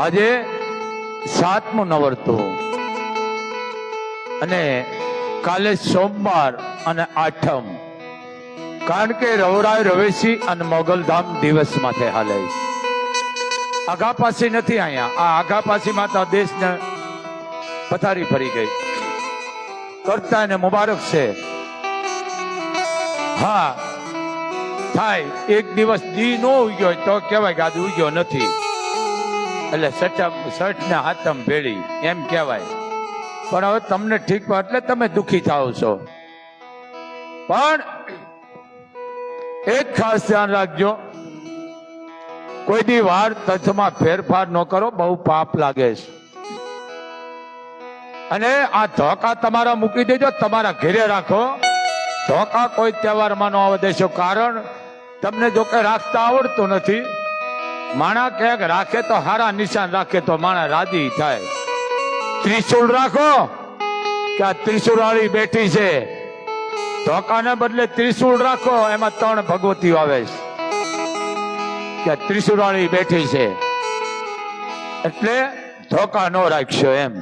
આજે સાતમું નવરતું. અને કાલે સોમવાર અને આઠમ. કારણ કે રવરાય રવેશી અને મોગલધામ દિવસ માથે હાલે આઘા પાસી નથી અહીંયા આ આઘા પાસીમાં તો દેશને પથારી ફરી ગઈ. કરતા એને મુબારક છે. હા, થાય. એક દિવસ દી નો ઉગ્યો તો કહેવાય કે આજે ઉગ્યો નથી. એટલે સટમ સઠ ને હાથમ ભેળી, એમ કહેવાય. પણ હવે તમને ઠીક એટલે તમે દુખી થાવ છો. પણ એક ખાસ ધ્યાન રાખજો. કોઈ દી વાર તથમાં ફેરફાર ન કરો, બહુ પાપ લાગે છે. અને આ ધોકા તમારા મૂકી દેજો, તમારા ઘેરે રાખો. ધોકા કોઈ તહેવારમાં ન આવે દેશો, કારણ તમને જો કે રાખતા આવડતું નથી માણા ક્યાંક રાખે તો હારા નિશાન રાખે તો માણા રાજી થાય. ત્રિશુળ રાખો કે આ ત્રિશુળ વાળી બેઠી છે. ધોકાને બદલે ત્રિશુળ રાખો, એમાં ત્રણ ભગવતીઓ આવે છે. કે ત્રિશુળ વાળી બેઠી છે. એટલે ધોકા ન રાખશો એમ.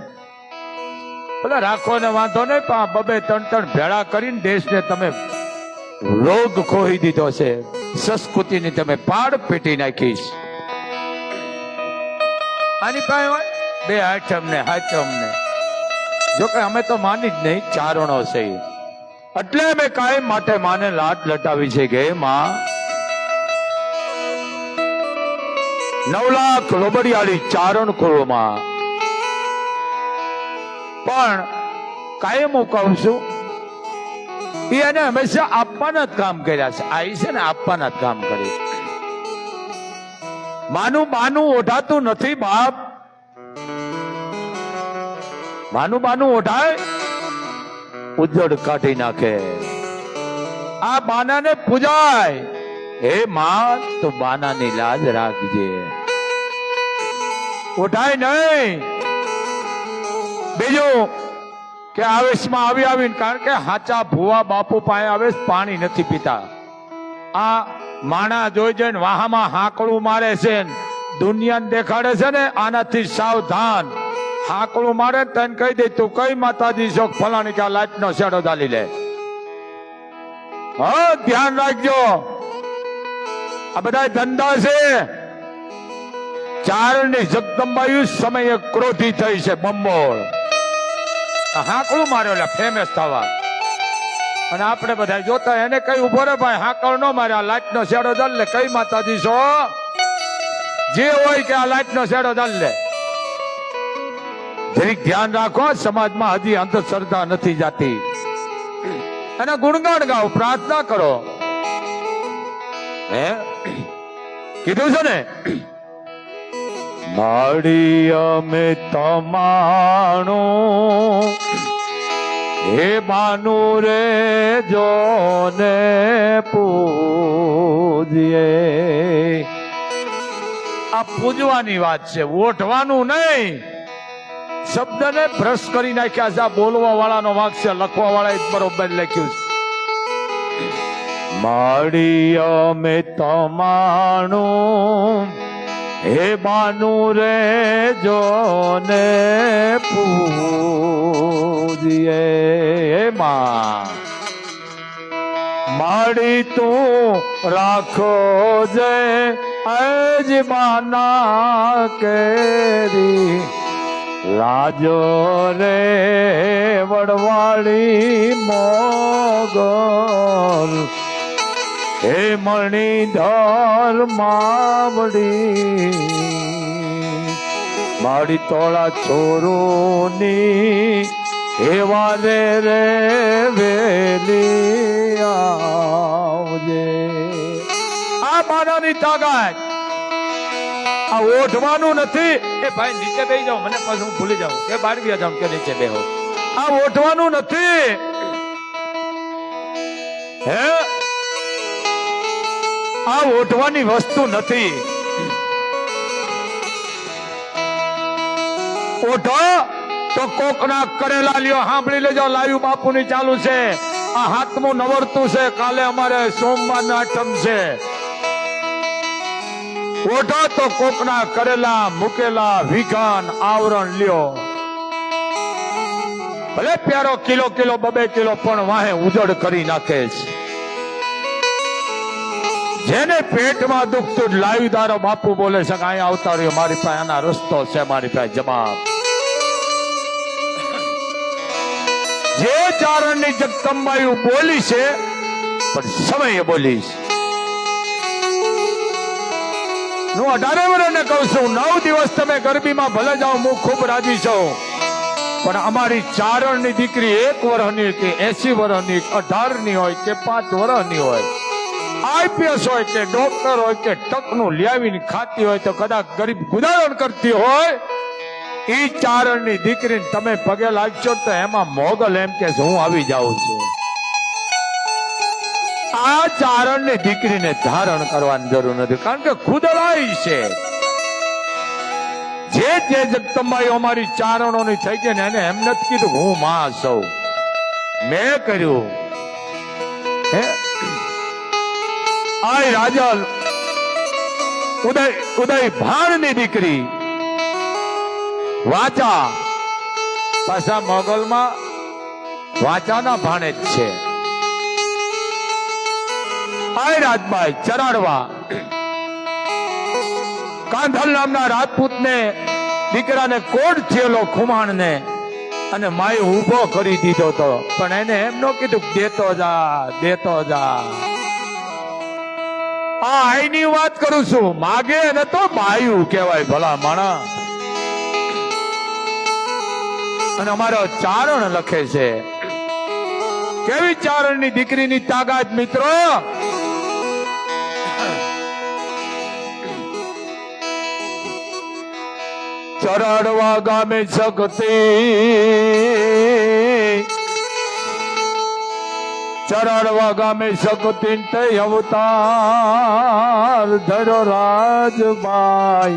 બોલે રાખો ને વાંધો નહીં, પણ બબે ત્રણ ત્રણ ભેળા કરીને દેશને તમે રોગ ખોઈ દીધો છે. સંસ્કૃતિની તમે પાડ પેટી નાખીશ આની પાસે હોય? બે આઠમ ને હાચમ ને જોકે અમે તો માની જ નહીં, ચારણો છે એટલે અમે કાયમ માટે માને લાટ લટાવી છે કે માં નવ લાખ લોબડિયાળી ચારણ કુળમાં પણ કાયમ હું કહું છું એને હંમેશા આપવાના જ કામ કર્યા છે. આવી છે ને આપવાના જ કામ કર્યું. માનું માનું ઓઢાતું નથી, બાપ. માનું માનું ઓઢાય, ઉજ્જડ કાઢી નાખે. આ બાનાને પૂજાય. હે માં, તો બાનાની લાજ રાખજે. ઓઢાય નહીં. બીજું કે આવેશમાં આવી આવીને, કારણ કે હાચા ભુવા બાપુ પાસે આવેશ પાણી નથી પીતા. આ માણા જોઈ જઈને વાહામાં હાકડું મારે છે ને, દુનિયાને દેખાડે છે ને, આનાથી સાવધાન. હાકડું મારે તને કહી દે, તું કઈ માતાજી છો? ફલાણી કે લાઈટ લાઈટનો શેડો ચાલી લે. હા, ધ્યાન રાખજો. આ બધા ધંધા છે. ચારણી જગદંબાયુ સમયે ક્રોધી થઈ છે બંબોળ હાંકડું માર્યો ફેમસ થવા. અને આપણે બધા જોતા એને કઈ ઊભો રે ભાઈ? હાકળ નો મારે, આ લાઈટ નો શેડો ચાલ લે. કઈ માતાજી છો? જે હોય કે આ લાઈટ નો શેડો ચાલ લે. જરીક ધ્યાન રાખો, સમાજમાં હજી અંધશ્રદ્ધા નથી જાતી. એના ગુણગાન ગાઓ, પ્રાર્થના કરો. હે? કીધું છે ને? માડી અમે તમાણું હે માનું રે જોને પૂજીએ. આ પૂજવાની વાત છે ઓઠવાનું નહીં. શબ્દને ભ્રશ કરી નાખ્યા છે, આ બોલવા વાળાનો વાંક છે લખવા વાળા જ બરોબર લખ્યું છે. માડી અમે તમાણું હે બાનું રે જોને પૂજ્યે હે માં. માડી તું રાખો જે અજમાના કેરી. લાજો રે વડવાળી મોગલ હે મણિધર માવડી મારી તોળા છોરોની એવા રે રે વેલી આવજે. આ માનાની તાકાત. આ ઓઢવાનું નથી. એ ભાઈ નીચે બેસી જાઓ મને પાછું હું ભૂલી જાઉં. કે બહાર ગયા જાઉં કે નીચે બેહો. આ ઓઢવાનું નથી. હે? આ ઓઢવાની વસ્તુ નથી. ઓઢો તો કોકના કરેલા લ્યો, સાંભળી લેજો, લાયુ બાપુની ચાલુ છે. આ હાથમું નવરતું છે, કાલે અમારે સોમવાર આઠમ છે. ઓઢો તો કોકના કરેલા મૂકેલા વિઘાન આવરણ લ્યો. ભલે પ્યારો કિલો કિલો બબે કિલો પણ વાહે ઉજળ કરી નાખે છે. જેને પેટમાં દુખતું લાવી દારો બાપુ બોલે છે કે અહીંયા આવતા રહ્યો, મારી પાસે આના રસ્તો છે, મારી પાસે જવાબ. જે ચારણની જગદંબાઈ બોલી છે, પણ સમયે બોલી છે. હું અઢારે વર્ષને કહું છું, નવ દિવસ તમે ગરબીમાં ભલે જાઓ, હું ખૂબ રાજી છું. પણ અમારી ચારણની દીકરી એક વર્ષની કે એસી વર્ષની અઢારની હોય કે પાંચ વર્ષની હોય. આઈપીએસ હોય કે ડોક્ટર હોય કે ટકનું લ્યાવીને ખાતી હોય તો કદાચ ગરીબ ગુદારણ કરતી હોય એ ચારણની દીકરીને તમે પગે લાગશો તો એમાં મોગલ એમ કે હું આવી જાઉં છું. આ ચારણની દીકરીને ધારણ કરવાની જરૂર નથી, કારણ કે ખુદલાઈ છે. જે જે જગદંબાઈ અમારી ચારણોની થઈ ગઈ ને એને એમ નથી કીધું, હું માં સૌ મેં કર્યું. આય રાજા, ઉદય ઉદય ભાણની દીકરી. વાચા, પાછા મોગલમાં વાચાના ભાણે જ છે. આય રાજભાઈ, ચરાડવા. કાંધલ નામના રાજપૂતને, દીકરાને કોડ થયેલો ખુમાણને? અને માય ઊભો કરી દીધો તો. પણ એને એમ ન કીધું દેતો જા દેતો જા. આ આઈની વાત કરું છું. માગે ને તો બાયું કહેવાય ભલા માણા અને અમારો ચારણ લખે છે. કેવી ચારણની દીકરીની તાકાત, મિત્રો? ચરણવા ગામે શક્તિ ચરાડવા ગામે શક્તિ તે અવતાર ધરો રાજભાઈ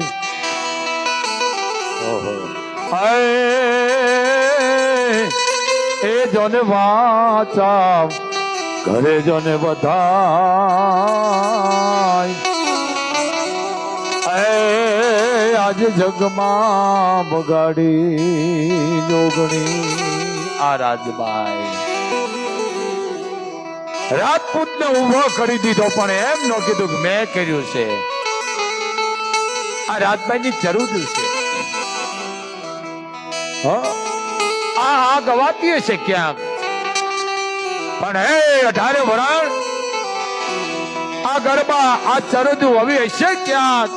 એ જોને વાચા ઘરે જોને બધાય આજ જગમાં બગાડી જોગણી આ રાજબાઈ રાજપૂત ને ઊભો કરી દીધો, પણ એમ ન કીધું કે મેં કર્યું છે. આ રાજભાઈ ની જરૂર છે. આ આ ગવાતી હશે ક્યાંક? પણ હે, અઢારે વરાણ આ ગરબા, આ ચરદુ હવે હશે ક્યાંક?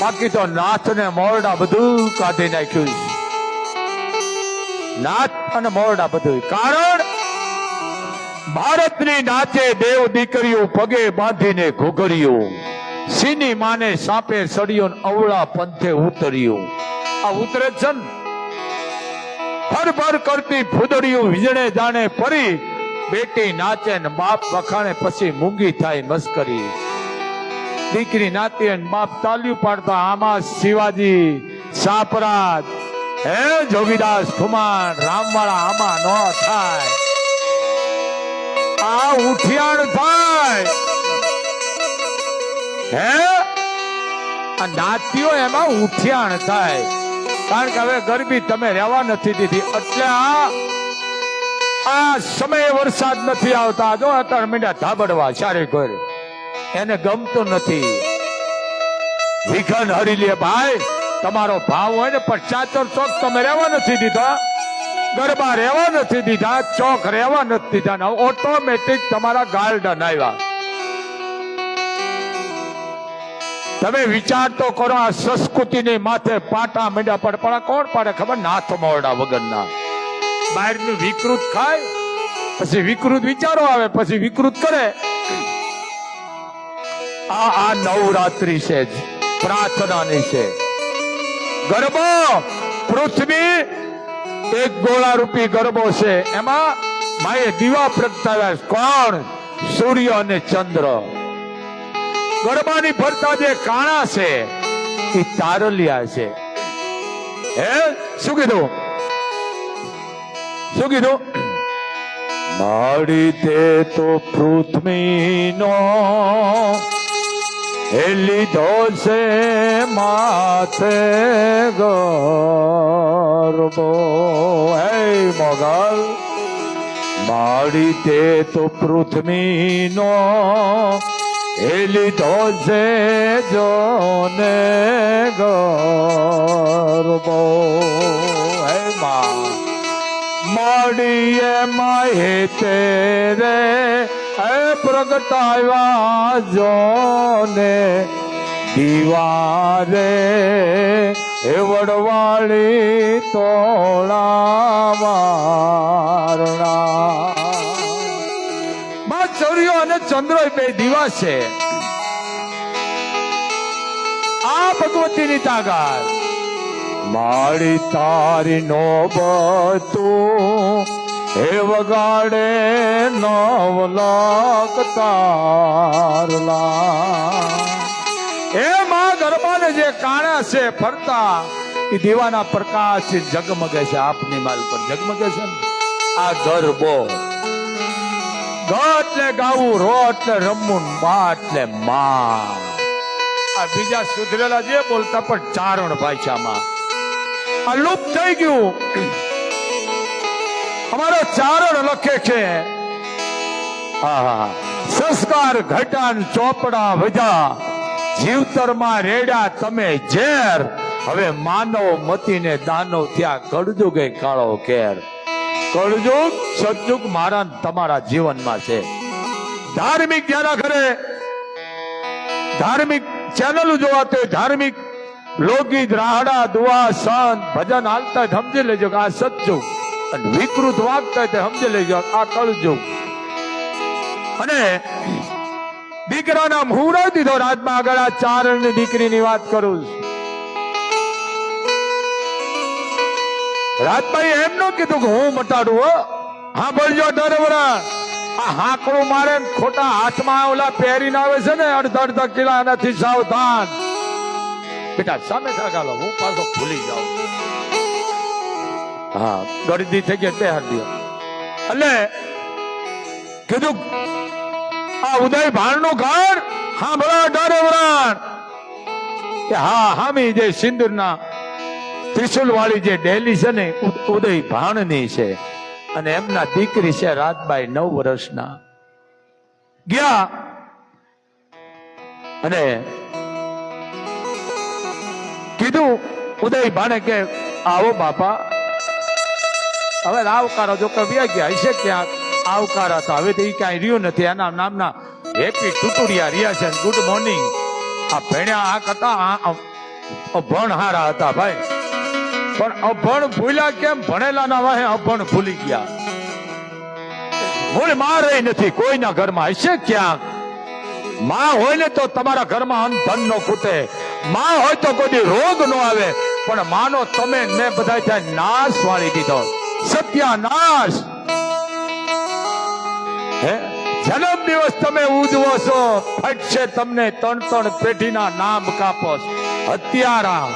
બાકી તો નાથ ને મોરડા બધું કાઢી નાખ્યું નાથ અને મોરડા બધું. કારણ ભારતની નાચે દેવ દીકરીઓ પગે બાંધીને ઘોઘર્યું સીની માને સાપે સડિયો અવળા પંથે ઉતર્યો. આ ઉતરે છે ફર કરતી ફૂદડીયું વીજણે જાણે પરી બેટી નાચે ને બાપ વખાણે પછી મૂંગી થાય મસ્કરી. દીકરી નાતી અને બાપ તાલ્યું પાડતા આમાં શિવાજી, સાપરાજ, હે જોગીદાસ કુમાર, રામવાળા આમાં ન થાય. ઉઠિયાણ થાય હે? આ નાતીઓ એમાં ઉઠિયાણ થાય. કારણ કે હવે ગરબી તમે રહેવા નથી દીધી. એટલે આ આ સમયે વરસાદ નથી આવતા. જો અત્યારે મીંડા ધાબડવા ચારે ઘર. એને ગમતું નથી. વિઘન હરી લે ભાઈ. તમારો ભાવ હોય ને, પણ ચાચર ચોક તમે રહેવા નથી દીધા. ગરબા રહેવા નથી દીધા, ચોક રહેવા નથી દીધા ઓટોમેટિક તમારા ગાર્ડન આવ્યા. તમે વિચાર તો કરો આ સંસ્કૃતિની માથે પાટા મીંડા પડે, પણ કોણ પાડે? ખબર? નાથ મોરડા વગરના. બહારનું વિકૃત ખાય, પછી વિકૃત વિચારો આવે, પછી વિકૃત કરે. આ આ નવરાત્રી છે જ, પ્રાર્થનાની છે. ગરબો, પૃથ્વી એક ગોળા રૂપી ગરબો છે. એમાં માએ દીવા પ્રગટાવ્યા કોણ? સૂર્ય અને ચંદ્ર. ગરબાની ફરતા જે કાણા છે, એ તારલિયા છે. હે? શું કીધું? શું કીધું? માડી તે તો પૃથ્વીનો લીધો છે માથે ગરબો હે મોગલ માડી તે તો પૃથ્વીનો એ લીધો છે જોને ગરબો હે મા માડીએ માહે તેરે પ્રગટાવ્યા જોને દિવારે હે વડવાળી તોળા વારણા માં અને ચંદ્ર બે દીવા છે. આ ભગવતીની તાકાત. મારી તારી નો બતું હે વગાડે નવલાક તારલા. એ માં ગરબાને જે કાણા છે ફરતા, એ દીવાના પ્રકાશ જગમગે છે આપની માલ પર. જગમગે છે ને? આ ગરબો. ગ એટલે ગાવું, રો એટલે રમવું, મા એટલે મા. આ બીજા સુધરેલા જે બોલતા પણ ચારણ ભાષામાં. આ લુપ્ત થઈ ગયું. અમારો ચારણ લખે છે. સંસ્કાર ઘટાન ચોપડા વધ્યા જીવતરમાં રેડા તમે ઝેર હવે માનવ મતીને દાનવ ત્યાં કળજુગે કાળો કેર કળજુગ સતયુગ મારા તમારા જીવનમાં છે ધાર્મિક જેના ઘરે ધાર્મિક ચેનલ જોવાતે ધાર્મિક લોકગીત રાહડા દુઆ સંત ભજન હાલતા સમજી લેજો કે આ સતયુગ અને વિકૃત વાગતા હોય સમજે સમજી લેજો. આ કળજુગ અને દીકરાના મુહૂર્ત દીધો રાતમાં આગળ આ ચારણની દીકરીની વાત કરું છું. રાજભાઈ એમ ન કીધું કે હું મટાડું, હો. હા બોલજો ડરવરા. આ હાકડું મારે ખોટા હાથમાં ઓલા પહેરીને આવે છે ને અડધા અડધા કિલા એનાથી સાવધાન. બેટા સામે થાકાલો હું પાછો ભૂલી જાઉં. હા ગરદી થઈ ગઈ તે દો. એટલે કીધું, આ ઉદય ભાણનું ઘર? હા ભલા ડરવરાણ કે હા, હામી જે સિંદૂરના ત્રિશુલ વાળી જે ડેલી છે ને ઉદય ઉદય ભાણની છે. અને એમના દીકરી છે રાતબાઈ નવ વર્ષના. ગયા. અને કીધું, ઉદય ભાણે કે, આવો બાપા હવે આવકારો જો કે વ્યા ગયા હશે ક્યાંક આવકાર હતા હવે તો એ કાંઈ રહ્યું નથી. એના નામના હેપી ટુટુડિયા રહ્યા છે ગુડ મોર્નિંગ. આ ભણ્યા આ કરતા અભણ હારા હતા ભાઈ. પણ અભણ ભૂલ્યા કેમ? ભણેલા ના વાહે અભણ ભૂલી ગયા. મૂળમાં રહી નથી, કોઈના ઘરમાં. હશે ક્યાંક? માં હોય ને તો તમારા ઘરમાં અંધન નો ખૂટે. માં હોય તો કોઈ રોગ નો આવે. પણ માનો તમે મેં બધા ત્યાં નાશ વાળી દીધો. સત્યાનાશ. હે? જન્મ દિવસ તમે ઉજવો છો, ફટશે તમને ત્રણ ત્રણ પેઢીના નામ કાપો હત્યારા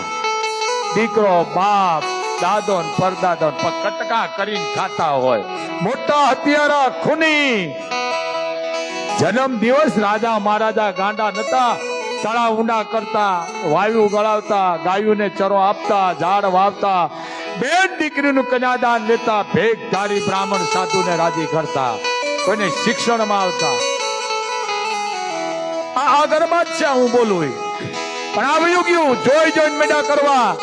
દીકરો, બાપ, દાદો પરદાદો કટકા કરીને ખાતા હોય. મોટા હત્યારા ખૂની. જન્મ દિવસ રાજા મહારાજા ગાંડા નતા. તળા ઊંડા કરતા, વાયુ ગળાવતા, ગાયોને ચરો આપતા, ઝાડ વાવતા બેન દીકરીનું કન્યાદાન લેતા ભેગ ધારી બ્રાહ્મણ સાધુને રાજી કરતા. કોઈને શિક્ષણમાં આવતા. આ આગળમાં જ છે, હું બોલું પણ આવ્યું ગયું, જોઈ જોઈને મેડા કરવા.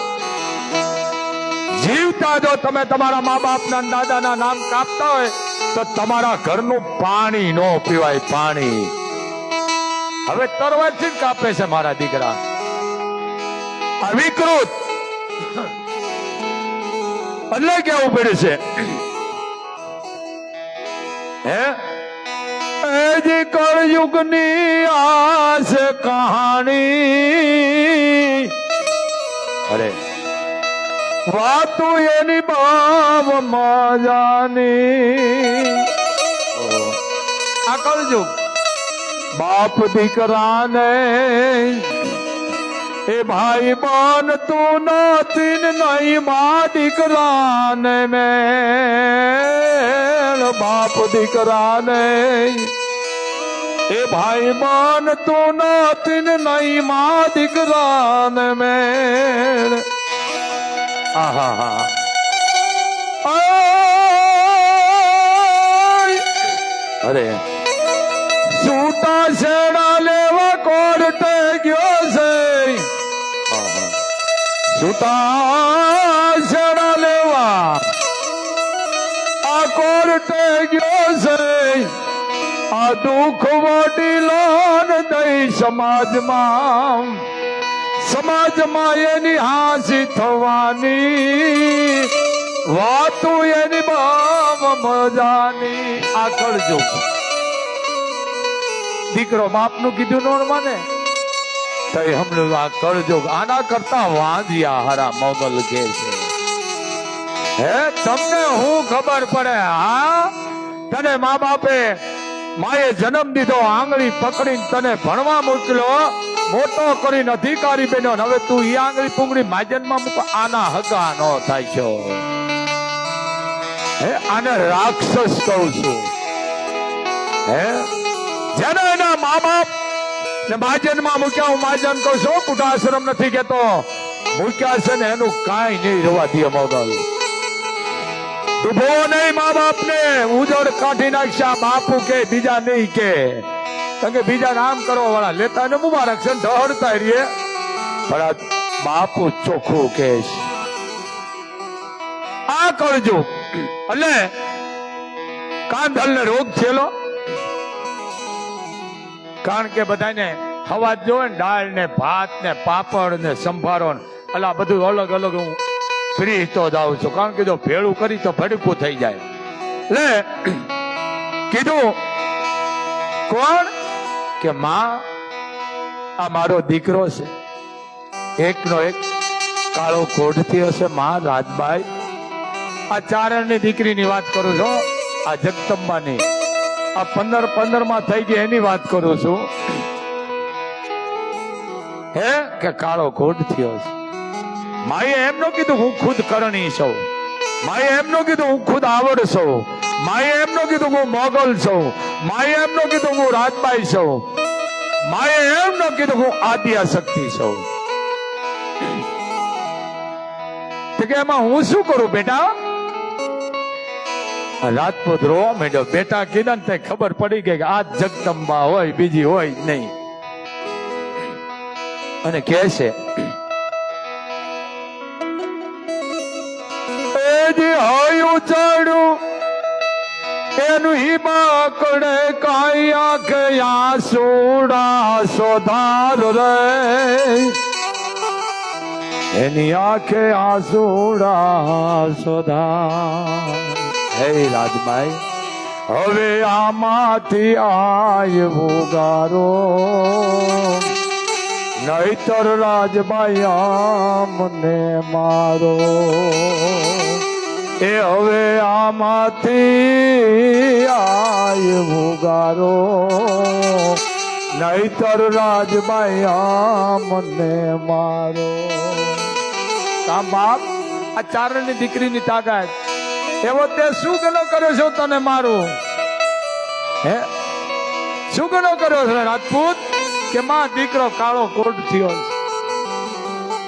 જીવતા જો તમે તમારા મા બાપના ને દાદાના નામ કાપતા હોય, તો તમારા ઘરનું પાણી નો પીવાય, પાણી. હવે તરવાથી કાપે છે મારા દીકરા. વિકૃત. એટલે કેવું પડે છે. હે? એજી કળયુગની આસ કહાણી. અરે, વાતો એની બાવ મજાની. આ કળયુગ બાપ દીકરાને એ ભાઈ બન તું નથી નહીં મા દીકરાને મેળ બાપ દીકરાને. એ ભાઈ બન તું નાતી ને નહીં માં દીકરાને મેળ આહા હા છૂટા છેડા લેવા. આ કોર્ટે ગયો છે. આ દુઃખ વડીલોન દઈ સમાજમાં. સમાજમાં એની હાસી થવાની. વાતું એની બામ મજાની. આગળ કરજો. દીકરો બાપનું કીધું નોણ માને તો એ હમણાં આ કરજો. આના કરતા વાંધિયા હારા મોગલ કે છે. હે, તમને હું ખબર પડે, હા? તને મા બાપે માએ જન્મ દીધો, આંગળી પકડીને તને ભણવા મોકલ્યો. મોટો કરીને અધિકારી બન્યો હવે તું ઈ આંગળી પુંગળી માજનમાં મૂકો. આના હગા નો થાય છો. હે, આને રાક્ષસ કહું છું. હે? જેને એના મા બાપ ને માજનમાં મૂક્યા હું માજન કહું છું કુટાશ્રમ નથી કેતો મૂક્યા છે ને એનું કાંઈ નહીં રવા દે મોગલ ડૂબો નહીં મા બાપ ને ઉજળ કાઢી નાખશા બાપુ કે, બીજા નહીં કે. કે બીજા નામ કરવા વાળા લેતા ને મુબારક છે ને દોડતા રહીએ. પણ બાપુ ચોખ્ખું કે આ કરજો. એટલે કાંધલ ને રોગ થયેલો? કારણ કે બધાને હવા જોવે ને દાળ ને ભાત ને પાપડ ને સંભારો ને. આ બધું અલગ અલગ હું ફ્રી તો જાઉં છું. કારણ કે જો ભેળું કરી તો ભડકું થઈ જાય. લે, કીધું કોણ? કે માં, આ મારો દીકરો છે. એકનો એક કાળો કોઢથી હશે માં, રાજબાઈ. આ ચારણની દીકરીની વાત કરું છું આ જગદંબાની. આ પંદર પંદરમાં થઈ ગઈ એની વાત કરું છું. હે? કે કાળો કોઢ થયો છે. માએ એમ નો કીધું હું ખુદ કરણી છું. માએ એમ નો કીધું હું ખુદ આવડ છું. માએ એમ નો કીધું હું મોગલ છું. માએ એમ કીધું હું રાજબાઈ છું. માએ એમ કીધું હું આદ્યા શક્તિ છું કે એમાં હું શું કરું બેટા? રાજપૂત રોવા માંડ્યો. બેટા કીધા ને ખબર પડી ગઈ કે આ જગદંબા હોય, બીજી હોય નહીં. અને કે છે, એ જે એનું હિમા કડે કાઈ આંખે આસુડા સોધાર રે. એની આંખે આસુડા સોધાર હે રાજભાઈ હવે આમાંથી આવ્યું ગારો. નહીતર રાજભાઈ આમને મારો. એ હવે આમાંથી આવ્યું ગારો. નહીતર રાજભાઈ આમને મારો. કા બાપ, આ ચારણની દીકરીની તાકાત. એવો તે શું ગનો કર્યો છો તને મારું. હે? શું ગનો કર્યો છે રાજપૂત, કે માં દીકરો કાળો કોટ થયો.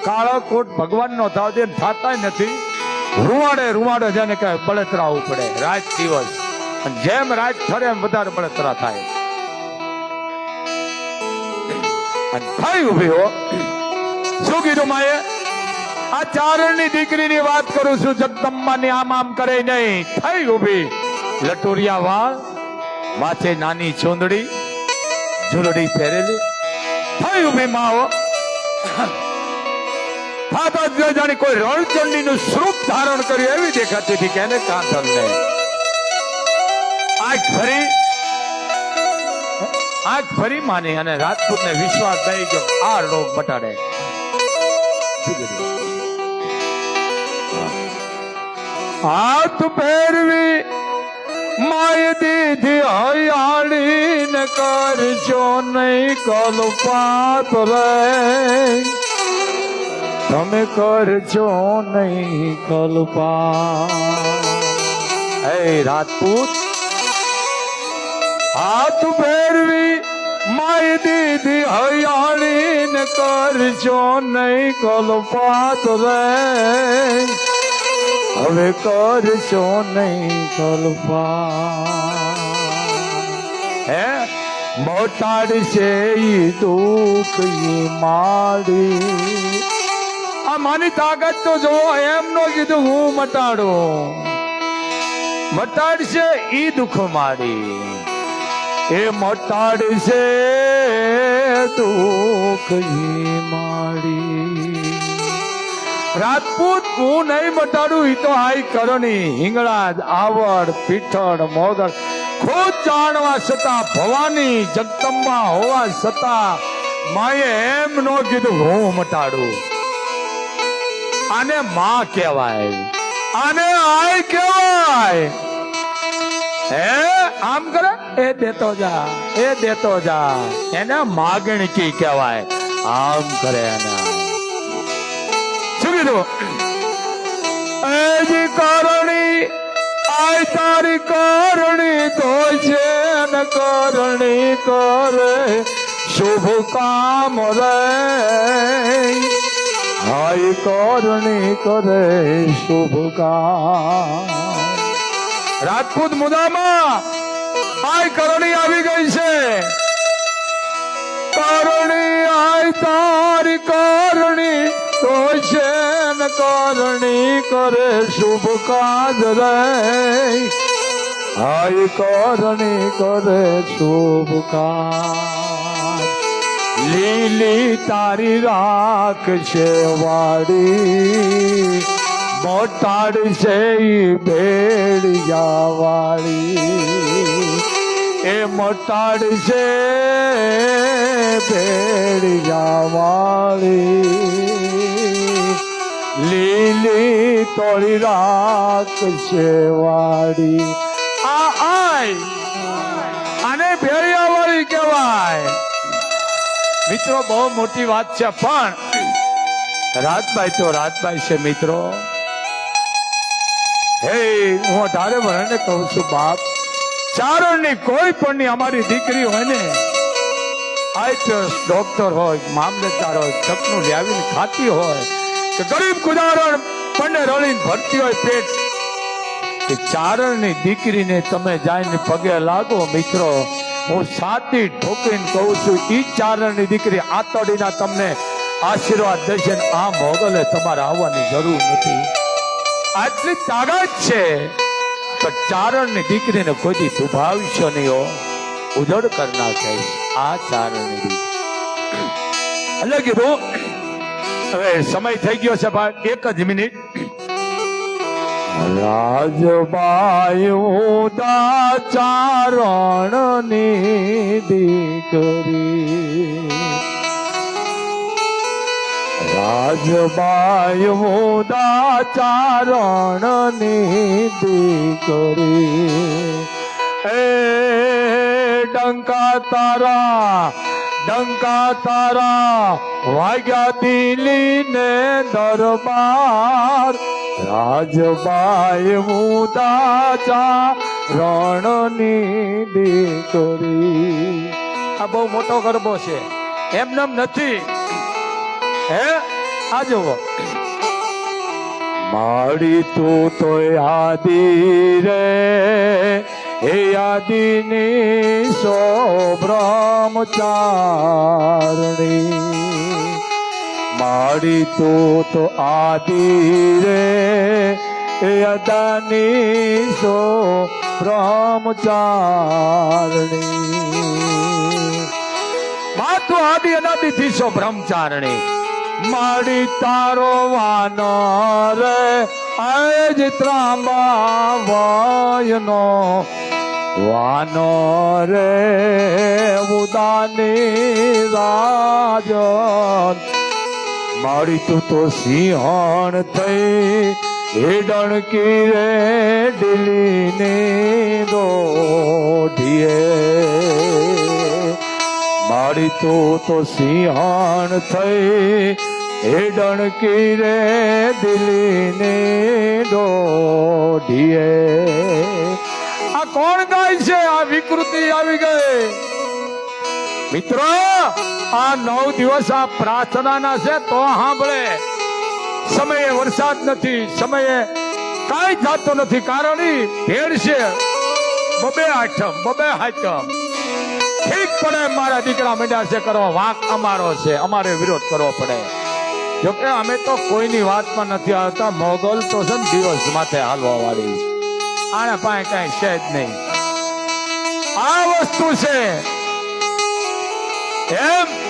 કાળો કોટ ભગવાન નો થાવ દે થાતા નથી. રૂવાડે રૂવાડે જેને કહે બળતરા ઉપડે, રાત દિવસ. અને જેમ રાત ઠરે એમ વધારે બળતરા થાય. અને થઈ ઊભી હો. શું કીધું માએ? આ ચારણની દીકરીની વાત કરું છું. જગદંબાની આમ આમ કરે નહીં, થઈ ઊભી લટોરિયા વાળ, માથે નાની ચૂંદડી ઝૂલડી પહેરેલી. થઈ ઊભી માઓ થાતા જાણે કોઈ રણચંડીનું સ્વરૂપ ધારણ કર્યું. એવી દેખાતી હતી કે એને કાંતર ને આંખ ફરી. આંખ ફરી માની અને રાજપૂતને વિશ્વાસ દઈ ગયો. આ રોગ મટાડે હાથ પહેરવી માય દીધી હયાળી ને કરજો નહીં કલ્પાત રે. તમે કરજો નહીં કલ્પા હે રાજપૂત, હાથ ફેરવી માય દીદી હયાળી ને કરજો નહીં કલ્પાત રે. હવે કરશો નહીં તલફા હે? મોટાડશે ઈ દુઃખ ઈ માડી. આ માની તાકાત તો જો, એમનો કીધું હું મટાડું. મટાડશે ઈ દુઃખ માડી. એ મટાડશે દુઃખ ઈ માડી. રાજપૂત હું નહીં મટાડું એ તો આઈ કરણી હિંગળાજ આવડ પીઠળ મોગર ખુદ જાણવા છતાં ભવાની જગદંબા હોવા છતાં માએ એમ ન કીધું હું મટાડું. આને માં કહેવાય. આને આય કહેવાય. હે આમ કરે? એ દેતો જા એ દેતો જા. એને માગણકી કહેવાય. આમ કરે એને. શું કીધું? જી કરણી, આય તારી કરણી તો છે ન કરણી કરે, શુભ કામ રે. હાય કરણી કરે શુભ કામ. રાજપૂત મુદામાં આય કરણી આવી ગઈ છે. કરણી, આય તારી કરણી તો છે કરણી કરે શુભ કાજ રે હાય કરણી કરે શુભ કાજ. લીલી તારી રાખ છે વાડી મોટાડ છે ભેડિયા વાળી. એ મોટાડ છે ભેડિયા વાળી. લીલી તોડી રાખ છે વાડી. આ આય. આને ભેડિયા વાળી કહેવાય. મિત્રો, બહુ મોટી વાત છે, પણ રાજભાઈ તો રાજભાઈ છે, મિત્રો. હે, હું અઢારે વર્ણને કહું છું, બાપ. ચારણની કોઈ પણ ની અમારી દીકરી હોય ને આઈપીએસ ડોક્ટર હોય, મામલતદાર હોય ચકનું લાવીને ખાતી હોય કે ગરીબ ગુજારણ પંડે રળીને ભરતી હોય પેટ. કે ચારણની દીકરીને તમે જઈને પગે લાગો મિત્રો, હું સાતી ઠોકીને કહું છું, ઈ ચારણની દીકરી આતડીના તમને આશીર્વાદ દેશે આ મોગલે તમારે આવવાની જરૂર નથી. આટલી તાકાત છે, તો ચારણની દીકરીને કોઈ દુભાવશો નહીં હો. ઉજળ કર નાખે આ ચારણની દીકરી. એટલે કીધું સમય થઈ ગયો છે ભાઈ, એક જ મિનિટ. રાજબાઈ ચારણની દીકરી. રાજબાઈ ઉદા ચારણની દીકરી. એ ડંકા તારા ડંકા તારા વાગ્યા દિલી ને દરબાર. રાજબાઈ મુદાચા રણની દીકરી. આ બહુ મોટો ગરબો છે. એમનેમ નથી. હે? આ જુઓ. માડી તું તો યાદી રે. હે યાદીની સો બ્રહ્મચારણી. માડી તું તો આદિ રે, એ અદાની સો બ્રહ્મચારણી. માતું આદિ અનાદિથી સો બ્રહ્મચારણી. માડી તારો વાનો રે આજ ત્રાંબા વાયનો વાનો રે ઉદાની રાજન. મારી તું તો સિંહણ થઈ, હેડણ કી રે ડીલીને દોઢીએ. મારી તું તો સિંહણ થઈ, હેડણ કી રે દિલીને દોઢીએ. આ કોણ ગાય છે? આ વિકૃતિ આવી ગઈ. મિત્રો, આ નવ દિવસ આ પ્રાર્થનાના છે, તો સાંભળે. સમયે વરસાદ નથી, સમયે કાંઈ થતું નથી, કારણ ભેળ છે. બબે આઠમ, બબે હાચમ ઠીક પડે, મારા દીકરા મંડ્યા છે, કરો વાંક અમારો છે, અમારે વિરોધ કરવો પડે. જોકે અમે તો કોઈની વાતમાં નથી આવતા, મોગલ તો છે દિવસ માથે હાલવા વાળી. આને પાસે કઈ છે જ નહીં. આ વસ્તુ છે. એમ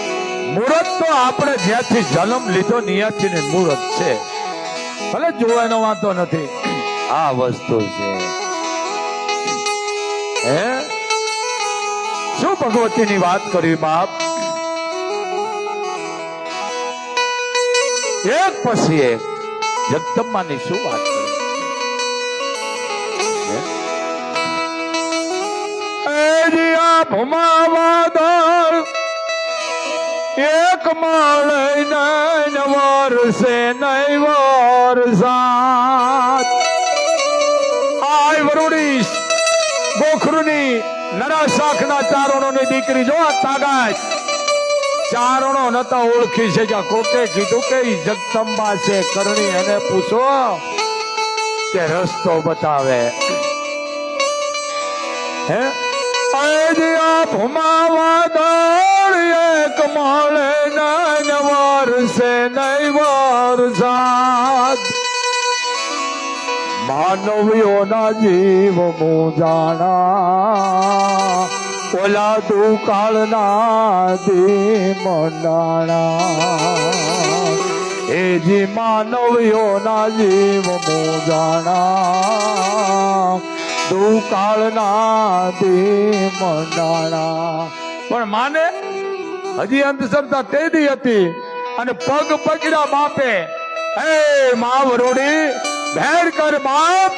મુહૂર્ત તો આપણે જ્યાંથી જન્મ લીધો ત્યાંથી ને મુહૂર્ત છે. ભલે જોવાનો વાંધો નથી. આ વસ્તુ છે. હે? શું ભગવતીની વાત કરી, બાપ? એક પછી એક જગદંબાની શું વાત કરી? જી એક માળે નૈન વર્ષે નૈ આય વરુડી, ગોખરુની નરા શાખના ચારણોની દીકરી જો આ તાગાત ચારણો નતા ઓળખી છે કે કોકે કીધું કે જગદંબા છે, કરણી એને પૂછો કે રસ્તો બતાવે. હે? ભૂમાવા દળ એક મળે નન વર્ષે નૈવાર વરસાદ માનવીઓના જીવ મુજાણા ઓલા દુકાળના મંડાણા એ જી માનવીઓના જીવ મુજાણા દુકાળના મંડાણા. પણ માને, હજી અંધશ્રદ્ધા તેદી હતી અને પગ પકડ્યા બાપે. હે મા વરોડી ભેર કર બાપ.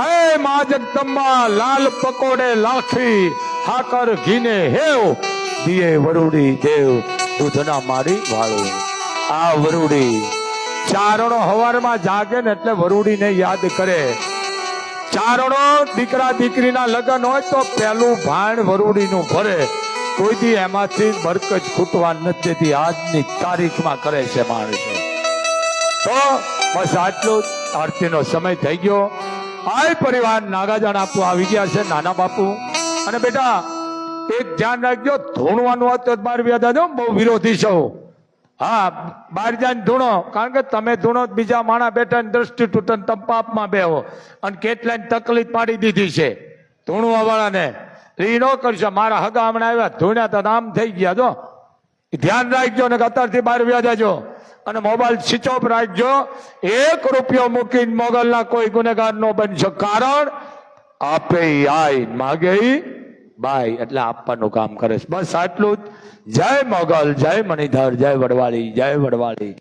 હે મા જગદંબા, લાલ પકોડે લાખી, હાકર ઘીને હેવ. દિયે વરુડી દેવ, દૂધના મારી વાળું. આ વરુડી. ચારણો હવારમાં જાગે ને એટલે વરુડીને યાદ કરે. ચારણો દીકરા દીકરીના લગ્ન હોય તો પેલું ભાણ વરૂડીનું ભરે. કોઈ દી એમાંથી બરકત ખૂટવા નથી દેતી આજની તારીખમાં કરે છે માણસો. તો બસ આટલું જ. આરતીનો સમય થઈ ગયો. આય પરિવાર નાગાજાણ આપવું આવી ગયા છે, નાના બાપુ. અને બેટા, એક ધ્યાન રાખજો, ધોણવાનું હોય તો જ બહાર વ્યાદા બહુ વિરોધી છો. હા બહાર જાય ધૂણો, કારણ કે તમે ધૂણો બીજા માણા બેઠા દ્રષ્ટિ તૂટન તમે પાપમાં બેહો. અને કેટલાય તકલીફ પાડી દીધી છે. ધૂણવાવાળાને એ ન કરશો. મારા હગા હમણાં આવ્યા. ધૂણ્યા તો નામ થઈ ગયા, જો. ધ્યાન રાખજો ને અત્યારથી બહાર વ્યા અને મોબાઈલ સ્વિચ ઓફ રાખજો. એક રૂપિયો મૂકીને મોગલના કોઈ ગુનેગાર નો બનશો. કારણ, આપે આઈ માગે બાય એટલે આપવાનું કામ કરે છે. બસ આટલું જ. જય મોગલ, જય મણિધર, જય વડવાળી જય વડવાળી.